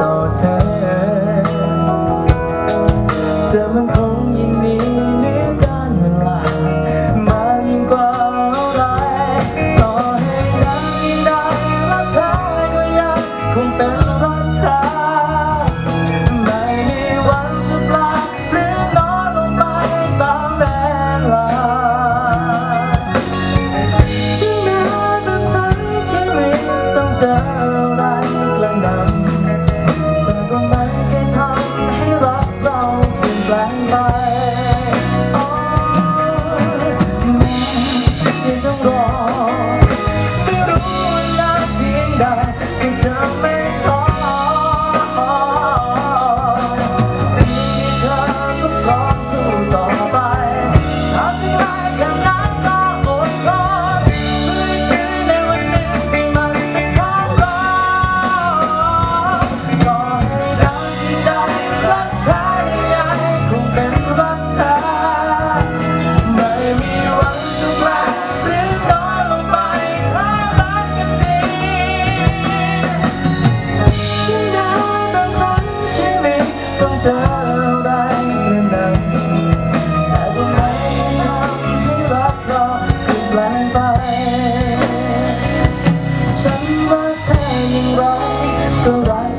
no time. เจออะไรนั้แต่ว่าไม่ทำให้รักเราเปลี่ยนไป ฉันว่าเธอยังรกก็ร